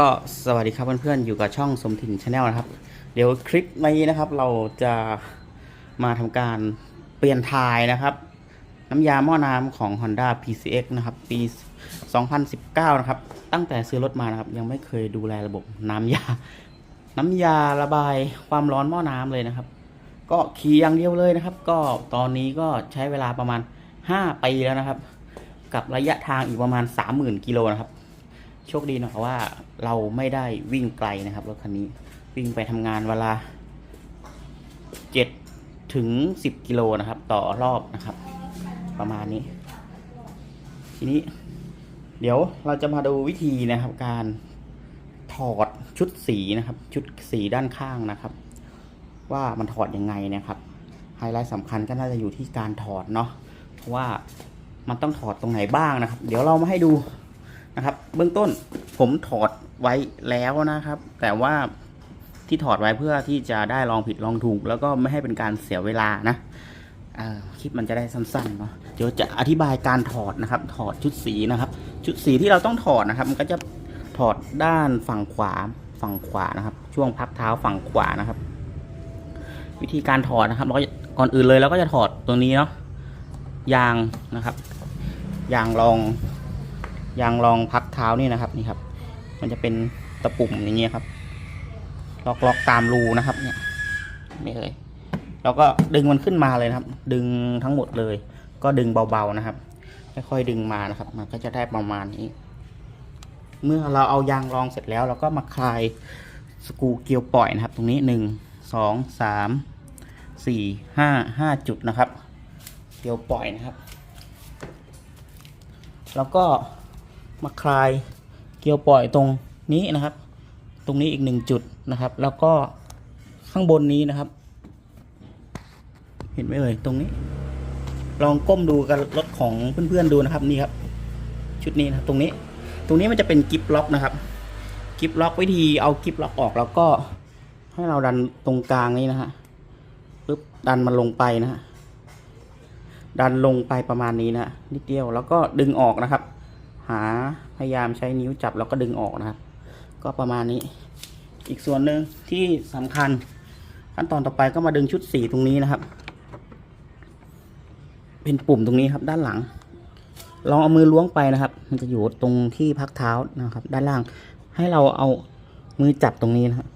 ก็สวัสดีครับเพื่อนๆอยู่กับช่องสมถิ่นชาแนลนะครับ เดี๋ยวคลิปนี้นะครับ เราจะมาทำการเปลี่ยนทายนะครับ น้ำยาหม้อน้ำของ Honda PCX นะครับ ปี 2019 นะครับ ตั้งแต่ซื้อรถมานะครับ ยังไม่เคยดูแลระบบน้ำยา น้ำยาระบายความร้อนหม้อน้ำเลยนะครับ ก็ขี่อย่างเดียวเลยนะครับ ก็ตอนนี้ก็ใช้เวลาประมาณ 5 ปีแล้วนะครับ กับระยะทางอีกประมาณ 30,000 กิโลนะครับ โชคดีหน่อยว่าเราไม่ได้วิ่งไกลนะครับรถคันนี้วิ่งไปทำงานเวลาเจ็ดถึงสิบกิโลนะครับ ต่อรอบนะครับ ประมาณนี้ ทีนี้ เดี๋ยวเราจะมาดูวิธีนะครับ การถอดชุดสีนะครับ ชุดสีด้านข้างนะครับ ว่ามันถอดยังไงนะครับไฮไลท์สำคัญก็น่าจะอยู่ที่การถอดเนาะเพราะว่ามันต้องถอดตรงไหนบ้างนะครับ เดี๋ยวเรามาให้ดู นะครับ เบื้องต้นผมถอดไว้แล้วนะครับ แต่ว่าที่ถอดไว้เพื่อที่จะได้ลองผิดลองถูก แล้วก็ไม่ให้เป็นการเสียเวลานะคลิปมันจะได้สั้นๆเนาะเดี๋ยวจะอธิบายการถอดนะครับ ถอดชุดสีนะครับ ชุดสีที่เราต้องถอดนะครับ มันก็จะถอดด้านฝั่งขวาฝั่งขวานะครับ ช่วงพักเท้าฝั่งขวานะครับ วิธีการถอดนะครับเราก็ก่อนอื่นเลยเราก็จะถอดตรงนี้เนาะยางนะครับยางรอง ยางรองพักเท้านี่นะครับนี่ครับ มันจะเป็นตะปุ่มอย่างเงี้ยครับล็อกล็อกตามรูนะครับ เนี่ยนี่เลยแล้วก็ดึงมันขึ้นมาเลยนะครับ ดึงทั้งหมดเลย ก็ดึงเบาๆนะครับค่อยๆดึงมานะครับ มันก็จะได้ประมาณนี้ เมื่อเราเอายางรองเสร็จแล้ว เราก็มาคลายสกรูเกียวปล่อยนะครับ ตรงนี้หนึ่งสองสามสี่ห้าห้าจุดนะครับ เกียวปล่อยนะครับ แล้วก็ มาคลายเกลียวปล่อยตรงนี้นะครับ ตรงนี้อีกหนึ่งจุดนะครับ แล้วก็ข้างบนนี้นะครับ เห็นไหมเอ่ยตรงนี้ ลองก้มดูกับรถของเพื่อนๆดูนะครับนี่ครับ ชุดนี้นะตรงนี้ ตรงนี้มันจะเป็นกิฟล็อกนะครับกิฟล็อกวิธีเอากิฟล็อกออกแล้วก็ให้เราดันตรงกลางนี้นะฮะปึ๊บดันมันลงไปนะฮะดันลงไปประมาณนี้นะนิดเดียวแล้วก็ดึงออกนะครับ หาพยายามใช้นิ้วจับแล้วก็ดึงออกนะครับ ก็ประมาณนี้ อีกส่วนหนึ่งที่สำคัญ ขั้นตอนต่อไปก็มาดึงชุดสีตรงนี้นะครับ เป็นปุ่มตรงนี้ครับ ด้านหลัง ลองเอามือล้วงไปนะครับ มันจะอยู่ตรงที่พักเท้านะครับ ด้านล่าง ให้เราเอามือจับตรงนี้นะครับ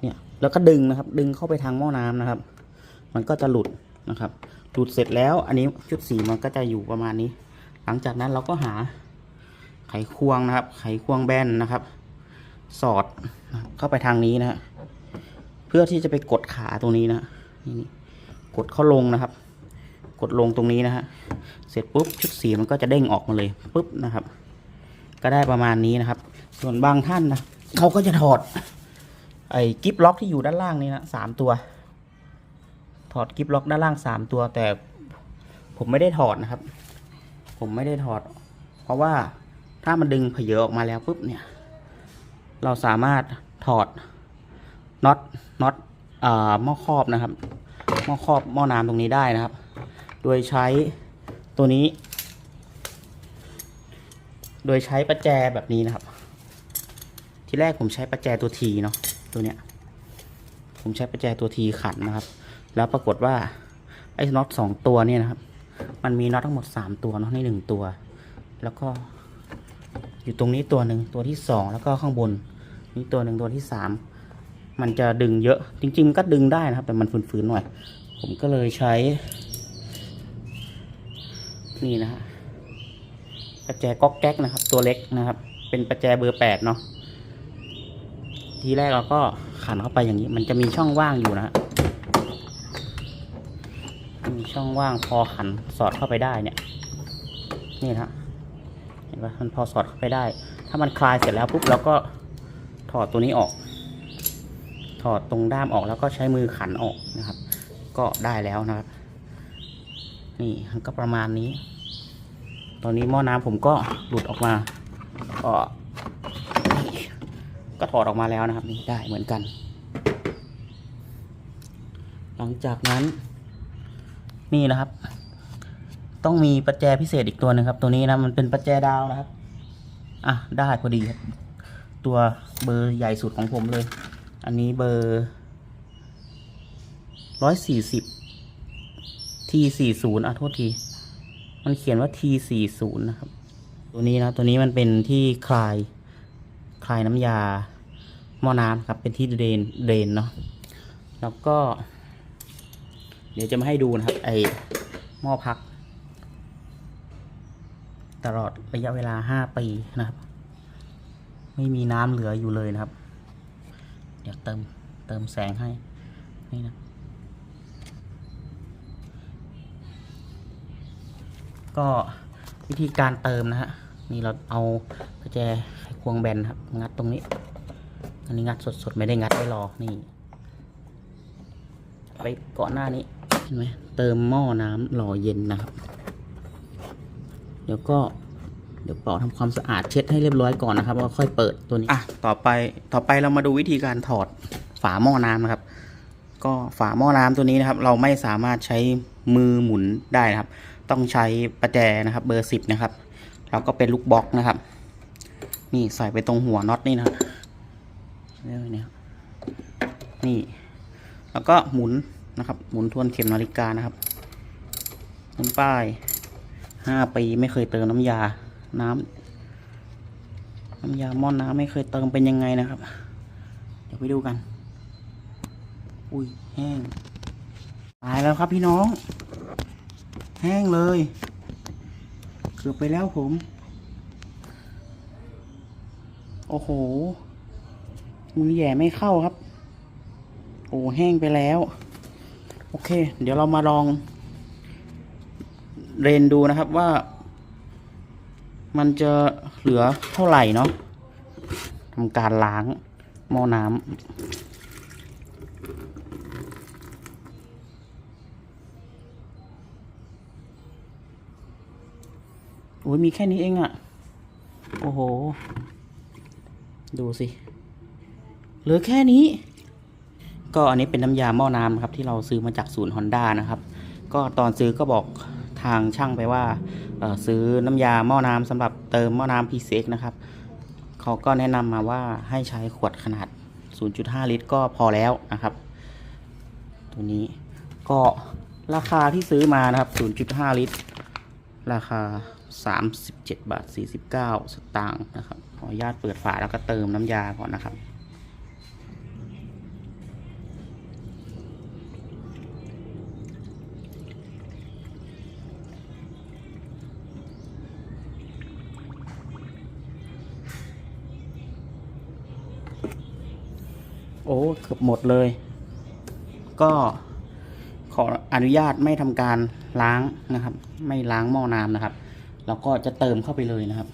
เนี่ยแล้วก็ดึงนะครับ ดึงเข้าไปทางหม้อน้ำนะครับ มันก็จะหลุดนะครับ หลุดเสร็จแล้ว อันนี้ชุดสีมันก็จะอยู่ประมาณนี้ ลังจากนั้นเราก็หาไขควงนะครับ ไขควงแบนนะครับ สอดเข้าไปทางนี้นะฮะเพื่อที่จะไปกดขาตรงนี้นะนี่กดเข้าลงนะครับ กดลงตรงนี้นะฮะเสร็จปุ๊บชุดสีมันก็จะเด้งออกมาเลยปุ๊บนะครับ ก็ได้ประมาณนี้นะครับ ส่วนบางท่านนะเขาก็จะถอด ไอ้กิฟล็อกที่อยู่ด้านล่างนี้นะสามตัว ถอดกิฟล็อกด้านล่างสามตัวแต่ผมไม่ได้ถอดนะครับ ผมไม่ได้ถอด เพราะว่าถ้ามันดึงเผยออกมาแล้วปุ๊บเนี่ย เราสามารถถอดน็อตน็อตอ่าหม้อครอบนะครับหม้อครอบหม้อน้ำตรงนี้ได้นะครับ โดยใช้ตัวนี้ โดยใช้ประแจแบบนี้นะครับ ที่แรกผมใช้ประแจตัวทีเนาะตัวเนี้ยผมใช้ประแจตัวทีขันนะครับ แล้วปรากฏว่าไอ้น็อตสองตัวเนี่ยนะครับ มันมีน็อตทั้งหมดสามตัวเนาะนี่หนึ่งตัว แล้วก็อยู่ตรงนี้ตัวหนึ่งตัวที่สองแล้วก็ข้างบนนี่ตัวหนึ่งตัวที่สามมันจะดึงเยอะจริงๆมันก็ดึงได้นะครับ แต่มันฝืนๆหน่อย ผมก็เลยใช้ นี่นะฮะประแจก๊อกแก๊กนะครับ ตัวเล็กนะครับ เป็นประแจเบอร์แปดเนาะทีแรกเราก็ขันเข้าไปอย่างนี้ มันจะมีช่องว่างอยู่นะฮะ ช่องว่างพอขันสอดเข้าไปได้เนี่ย นี่นะฮะเห็นปะมันพอสอดเข้าไปได้ ถ้ามันคลายเสร็จแล้วปุ๊บเราก็ถอดตัวนี้ออก ถอดตรงด้ามออกแล้วก็ใช้มือขันออกนะครับ ก็ได้แล้วนะครับ นี่ก็ประมาณนี้ ตอนนี้หม้อน้ำผมก็หลุดออกมาก็ก็ถอดออกมาแล้วนะครับนี่ได้เหมือนกัน หลังจากนั้น นี่นะครับ ต้องมีประแจพิเศษอีกตัวหนึ่งครับ ตัวนี้นะมันเป็นประแจดาวนะครับ อะได้พอดีครับ ตัวเบอร์ใหญ่สุดของผมเลย อันนี้เบอร์ร้อยสี่สิบ T สี่ศูนย์อะโทษที มันเขียนว่า T สี่ศูนย์นะครับ ตัวนี้นะตัวนี้มันเป็นที่คลายคลายน้ำยาหม้อน้ำครับเป็นที่เดนเดนเนาะแล้วก็ เดี๋ยวจะมาให้ดูนะครับ ไอหม้อพัก ตลอดระยะเวลาห้าปีนะครับ ไม่มีน้ำเหลืออยู่เลยนะครับ เดี๋ยวเติมเติมแสงให้นี่นะก็วิธีการเติมนะฮะนี่เราเอากระแจไขควงแบนครับ งัดตรงนี้ อันนี้งัดสดๆ ไม่ได้งัดไว้รอนี่ไปเก่อนหน้านี้ ห็นไหมเติมหม้อน้ำหล่อเย็นนะครับ เดี๋ยวก็เดี๋ยวเป่าทำความสะอาดเช็ดให้เรียบร้อยก่อนนะครับแล้วค่อยเปิดตัวนี้อะต่อไปต่อไปเรามาดูวิธีการถอดฝาหม้อน้ำนะครับ ก็ฝาหม้อน้ำตัวนี้นะครับ เราไม่สามารถใช้มือหมุนได้นะครับ ต้องใช้ประแจนะครับ เบอร์สิบนะครับแล้วก็เป็นลูกบล็อกนะครับ นี่ใส่ไปตรงหัวน็อตนี่นะครับเนี่ยนี่แล้วก็หมุน นะครับ หมุนทวนเข็มนาฬิกานะครับหมุนป้ายห้าปีไม่เคยเติมน้ำยา น้ำน้ำยาหม้อน้ำไม่เคยเติมเป็นยังไงนะครับ เดี๋ยวไปดูกัน อุ้ยแห้งตายแล้วครับพี่น้อง แห้งเลยเกือบไปแล้วผม โอ้โหมือแหย่ไม่เข้าครับ โอ้แห้งไปแล้ว โอเค เดี๋ยวเรามาลอง เรนดูนะครับว่า มันจะเหลือเท่าไหร่เนาะทำการล้างหม้อน้ำโอ้ยมีแค่นี้เองอะ่ะ โอ้โห ดูสิ เหลือแค่นี้ ก็อันนี้เป็นน้ำยาหม้อน้ำครับที่เราซื้อมาจากศูนย์ฮอนด้านะครับ ก็ตอนซื้อก็บอกทางช่างไปว่าซื้อน้ำยาหม้อน้ำสำหรับเติมหม้อน้ำ PCX นะครับเขาก็แนะนำมาว่าให้ใช้ขวดขนาด 0.5 ลิตร ก็พอแล้วนะครับ ตัวนี้ก็ราคาที่ซื้อมานะครับ 0.5 ลิตร ราคา 37 บาท 49 สตางค์นะครับ ขออนุญาตเปิดฝาแล้วก็เติมน้ำยาก่อนนะครับ อ้เกือบหมดเลย ก็ขออนุญาตไม่ทำการล้างนะครับ ไม่ล้างหม้อน้ำนะครับ เราก็จะเติมเข้าไปเลยนะครับ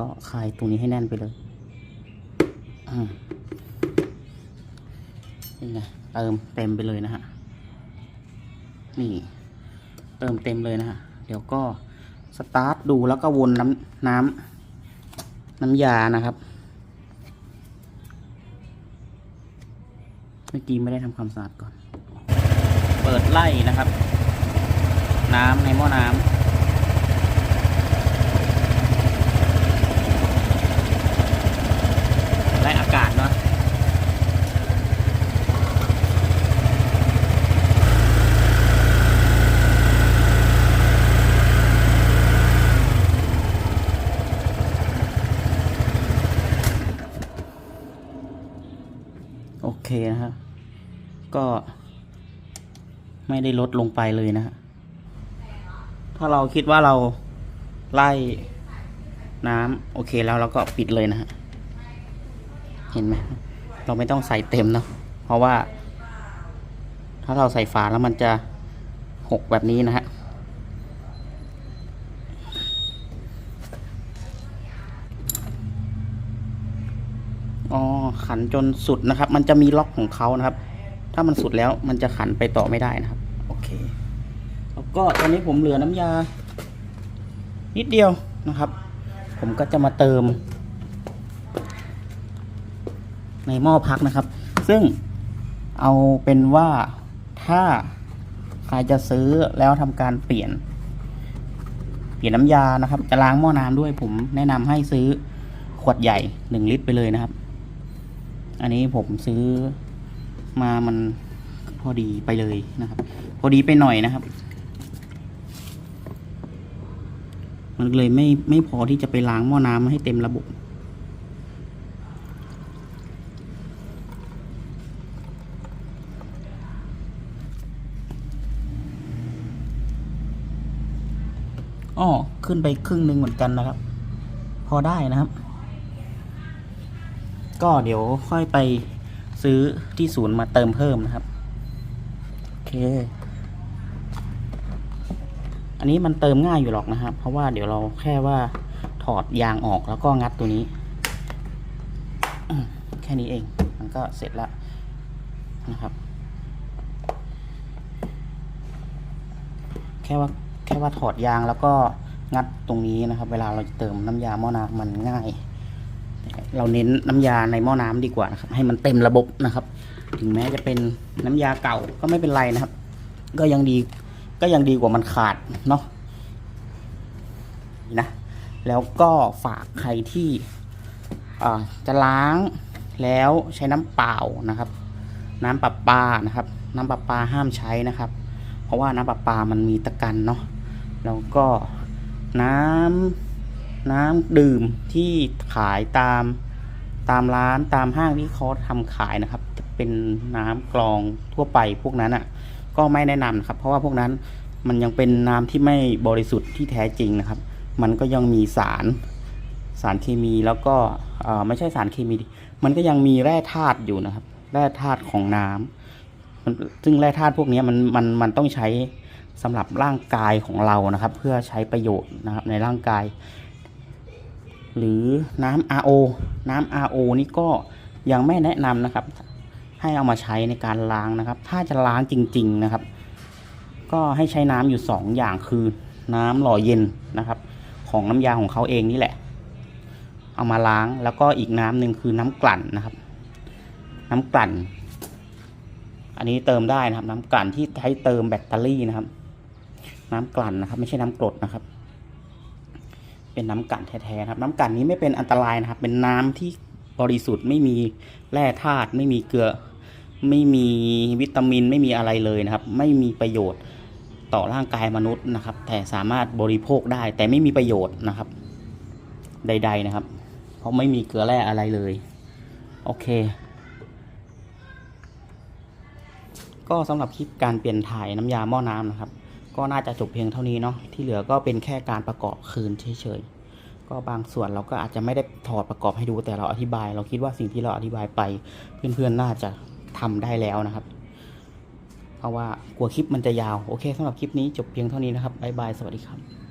ก็คลายตรงนี้ให้แน่นไปเลยอืมนี่ไงเติมเต็มไปเลยนะฮะนี่ เติมเต็มเลยนะฮะเดี๋ยวก็สตาร์ทดูแล้วก็วนน้ำน้ำน้ำยานะครับ มื่อกี้ไม่ได้ทำความสะอาดก่อน เปิดไล่นะครับ น้ำในหม้อน้ำไล่อากาศเนาะโอเคนะครับ ก็ไม่ได้ลดลงไปเลยนะฮะถ้าเราคิดว่าเราไล่น้ำโอเคแล้วเราก็ปิดเลยนะฮะ เห็นไหม เราไม่ต้องใส่เต็มเนาะ เพราะว่า ถ้าเราใส่ฝาแล้วมันจะหกแบบนี้นะฮะ อ๋อขันจนสุดนะครับ มันจะมีล็อกของเขานะครับ ถ้ามันสุดแล้วมันจะขันไปต่อไม่ได้นะครับ โอเค แล้วก็ตอนนี้ผมเหลือน้ำยา นิดเดียวนะครับ ผมก็จะมาเติม ในหม้อพักนะครับ ซึ่งเอาเป็นว่าถ้าใครจะซื้อแล้วทำการเปลี่ยน เปลี่ยนน้ำยานะครับ จะล้างหม้อน้ำด้วย ผมแนะนำให้ซื้อขวดใหญ่หนึ่งลิตรไปเลยนะครับ อันนี้ผมซื้อ มามันพอดีไปเลยนะครับ พอดีไปหน่อยนะครับ มันเลยไม่ไม่พอที่จะไปล้างหม้อน้ำให้เต็มระบบอ้อขึ้นไปครึ่งหนึ่งเหมือนกันนะครับ พอได้นะครับ ก็เดี๋ยวค่อยไป ซื้อที่ศูนย์มาเติมเพิ่มนะครับ โอเค อันนี้มันเติมง่ายอยู่หรอกนะครับ เพราะว่าเดี๋ยวเราแค่ว่าถอดยางออกแล้วก็งัดตัวนี้ แค่นี้เอง มันก็เสร็จแล้วนะครับ แค่ว่าแค่ว่าถอดยางแล้วก็งัดตรงนี้นะครับ เวลาเราจะเติมน้ำยาหม้อน้ำมันง่าย เราเน้นน้ำยาในหม้อน้ำดีกว่านะครับ ให้มันเต็มระบบนะครับ ถึงแม้จะเป็นน้ำยาเก่าก็ไม่เป็นไรนะครับ ก็ยังดีก็ยังดีกว่ามันขาดเนาะนะแล้วก็ฝากใครที่จะล้างแล้วใช้น้ำเปล่านะครับ น้ำประปานะครับ น้ำประปาห้ามใช้นะครับ เพราะว่าน้ำประปามันมีตะกันเนาะแล้วก็น้ำ น้ำดื่มที่ขายตามตามร้านตามห้างที่เขาทำขายนะครับ จะเป็นน้ำกรองทั่วไปพวกนั้นอะ ก็ไม่แนะนำนะครับ เพราะว่าพวกนั้นมันยังเป็นน้ำที่ไม่บริสุทธิ์ที่แท้จริงนะครับ มันก็ยังมีสารสารเคมีแล้วก็เอ่อไม่ใช่สารเคมี มันก็ยังมีแร่ธาตุอยู่นะครับ แร่ธาตุของน้ำซึ่งแร่ธาตุพวกนี้มันมันมันต้องใช้สำหรับร่างกายของเรานะครับ เพื่อใช้ประโยชน์นะครับในร่างกาย หรือน้ำ RO น้ำ RO นี่ก็ยังไม่แนะนำนะครับ ให้เอามาใช้ในการล้างนะครับ ถ้าจะล้างจริง ๆนะครับ ก็ให้ใช้น้ำอยู่สองอย่างคือน้ำหล่อเย็นนะครับ ของน้ำยาของเขาเองนี่แหละ เอามาล้างแล้วก็อีกน้ำหนึ่งคือน้ำกลั่นนะครับ น้ำกลั่น อันนี้เติมได้นะครับ น้ำกลั่นที่ใช้เติมแบตเตอรี่นะครับ น้ำกลั่นนะครับ ไม่ใช่น้ำกรดนะครับ เป็นน้ำกันแท้ๆนะครับ น้ำกันนี้ไม่เป็นอันตรายนะครับ เป็นน้ำที่บริสุทธิ์ไม่มีแร่ธาตุไม่มีเกลือ ไม่มีวิตามินไม่มีอะไรเลยนะครับ ไม่มีประโยชน์ต่อร่างกายมนุษย์นะครับ แต่สามารถบริโภคได้ แต่ไม่มีประโยชน์นะครับ ใด ๆนะครับ เพราะไม่มีเกลือแร่อะไรเลย โอเค ก็สำหรับคลิปการเปลี่ยนถ่ายน้ำยาหม้อน้ำนะครับ ก็น่าจะจบเพียงเท่านี้เนาะที่เหลือก็เป็นแค่การประกอบคืนเฉยๆก็บางส่วนเราก็อาจจะไม่ได้ถอดประกอบให้ดูแต่เราอธิบาย เราคิดว่าสิ่งที่เราอธิบายไป เพื่อนๆน่าจะทำได้แล้วนะครับ เพราะว่ากลัวคลิปมันจะยาวโอเคสำหรับคลิปนี้จบเพียงเท่านี้นะครับบ๊ายบายสวัสดีครับ